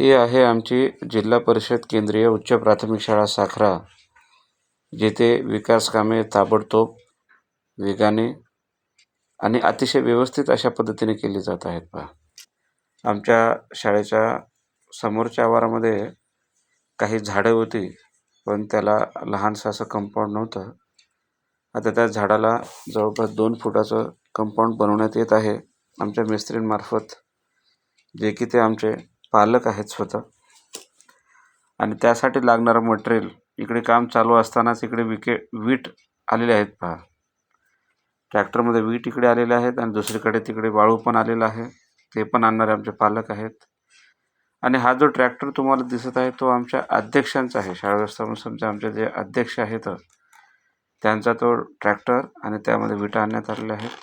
ही आहे आमची जिल्हा परिषद केंद्रीय उच्च प्राथमिक शाळा साखरा. जेथे विकास कामे ताबडतोब वेगाने आणि अतिशय व्यवस्थित अशा पद्धतीने केली जात आहेत पहा. आमच्या शाळेच्या समोरच्या आवारामध्ये काही झाडं होती पण त्याला लहानसं असं कंपाऊंड नव्हतं. आता त्या झाडाला जवळपास दोन फुटाचं कंपाऊंड बनवण्यात येत आहे. आमच्या मिस्त्रींमार्फत जे की ते आमचे पालक आहेत स्वतः. आणि त्यासाठी लागणारं मटेरियल इकडे काम चालू असतानाच इकडे विके वीट आलेले आहेत पहा. ट्रॅक्टरमध्ये वीट इकडे आलेले आहेत आणि दुसरीकडे तिकडे वाळू पण आलेला आहे. ते पण आणणारे आमचे पालक आहेत. आणि हा जो ट्रॅक्टर तुम्हाला दिसत आहे तो आमच्या अध्यक्षांचा आहे. शाळा व्यवस्थापन समजा आमचे जे अध्यक्ष आहेत त्यांचा तो ट्रॅक्टर आणि त्यामध्ये विटा आणण्यात आलेल्या आहेत.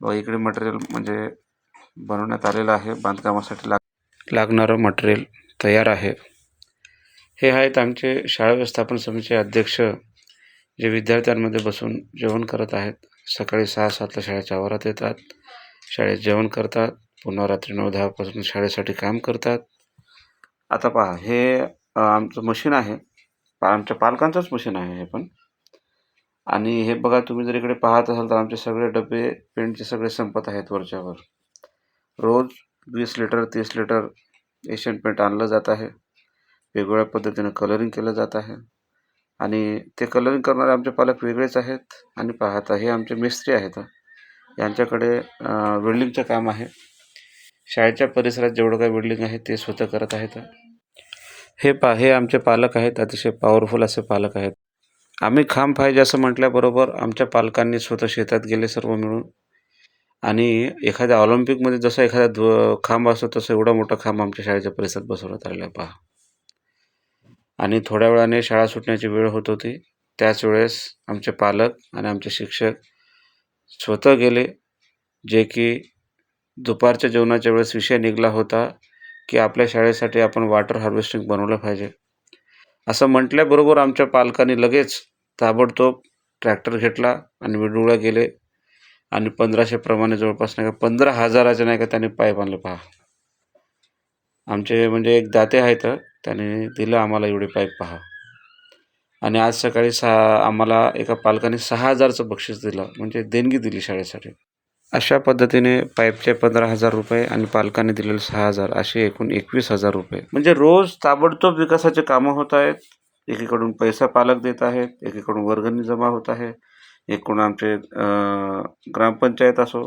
व इकडे मटेरियल म्हणजे बनवण्यात आलेलं आहे. बांधकामासाठी लाग लागणारं मटेरियल तयार आहे. हे आहेत आमचे शाळा व्यवस्थापन समितीचे अध्यक्ष जे विद्यार्थ्यांमध्ये बसून जेवण करत आहेत. सकाळी सहा सातला शाळेच्या आवारात येतात. शाळेत जेवण करतात. पुन्हा रात्री नऊ दहापासून शाळेसाठी काम करतात. आता पहा हे आमचं मशीन आहे. पा- आमच्या पालकांचंच मशीन आहे हे पण. आणि हे बघा तुम्ही जर इकडे पाहत असाल तर आमचे सगळे डबे पेंटचे सगळे संपत आहेत वरच्यावर. रोज वीस लिटर तीस लिटर एशियन पेंट आणलं जात आहे. वेगवेगळ्या पद्धतीनं कलरिंग केलं जात आहे. आणि ते कलरिंग करणारे आमचे पालक वेगळेच आहेत आणि पाहता हे आमचे मिस्त्री आहेत. यांच्याकडे वेल्डिंगचं काम आहे. शाळेच्या परिसरात जेवढं काही वेल्डिंग आहे ते स्वतः करत आहेत. हे पा हे आमचे पालक आहेत. अतिशय पॉवरफुल असे पालक आहेत. आम्ही खांब पाहिजे असं म्हटल्याबरोबर आमच्या पालकांनी स्वतः शेतात गेले सर्व मिळून. आणि एखाद्या ऑलिम्पिकमध्ये जसं एखादा ध्व खांब असतो तसं एवढा मोठा खांब आमच्या शाळेच्या परिसरात बसवण्यात आलेला पहा. आणि थोड्या वेळाने शाळा सुटण्याची वेळ होत होती. त्याच वेळेस आमचे पालक आणि आमचे शिक्षक स्वतः गेले जे की दुपारच्या जेवणाच्या वेळेस विषय निघाला होता की आपल्या शाळेसाठी आपण वॉटर हार्वेस्टिंग बनवलं पाहिजे. असं म्हटल्याबरोबर आमच्या पालकांनी लगेच ताबडतोब ट्रॅक्टर घेतला आणि वेडुळा गेले. आणि पंधराशे प्रमाणे जवळपास नाही का पंधरा हजाराचे नाही का त्याने पाईप बांधले पहा. आमचे म्हणजे एक दाते आहेत त्याने दिलं आम्हाला एवढे पाईप पहा. आणि आज सकाळी सहा आम्हाला एका पालकाने सहा हजारचं बक्षीस दिलं म्हणजे देणगी दिली शाळेसाठी. अशा पद्धतीने पाईपचे पंधरा हजार रुपये आणि पालकाने दिलेले सहा हजार असे एकूण एकवीस हजार रुपये. म्हणजे रोज ताबडतोब विकासाचे कामं होत आहेत एकीकडून पैसा पालक देत आहेत एकीकडून वर्गणी जमा होत आहे. एकूण आमचे ग्रामपंचायत असो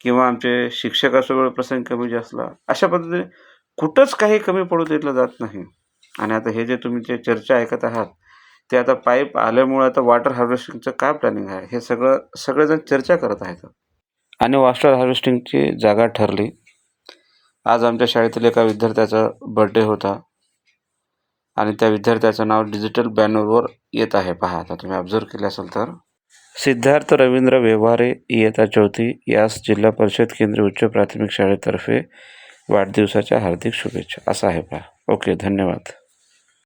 किंवा आमचे शिक्षक असो वेळ प्रसंग कमी जास्त अशा पद्धतीने कुठंच काही कमी पडू दिलं जात नाही. आणि आता हे जे तुम्ही जे चर्चा ऐकत आहात ते आता पाईप आल्यामुळे आता वॉटर हार्वेस्टिंगचं काय प्लॅनिंग आहे? हे सगळं सगळेजण चर्चा करत आहेत. आणि वॉटर हार्वेस्टिंगची जागा ठरली. आज आमच्या शाळेतील एका विद्यार्थ्याचा बर्थडे होता. आणि त्या विद्यार्थ्याचं नाव डिजिटल बॅनरवर येत आहे. पहा आता तुम्ही ऑब्झर्व केले असेल तर. सिद्धार्थ रवींद्र व्यवहारे इयत्ता चौथी यास जिल्हा परिषद केंद्रीय उच्च प्राथमिक शाळेतर्फे वाढदिवसाच्या हार्दिक शुभेच्छा. असं आहे पहा. ओके धन्यवाद.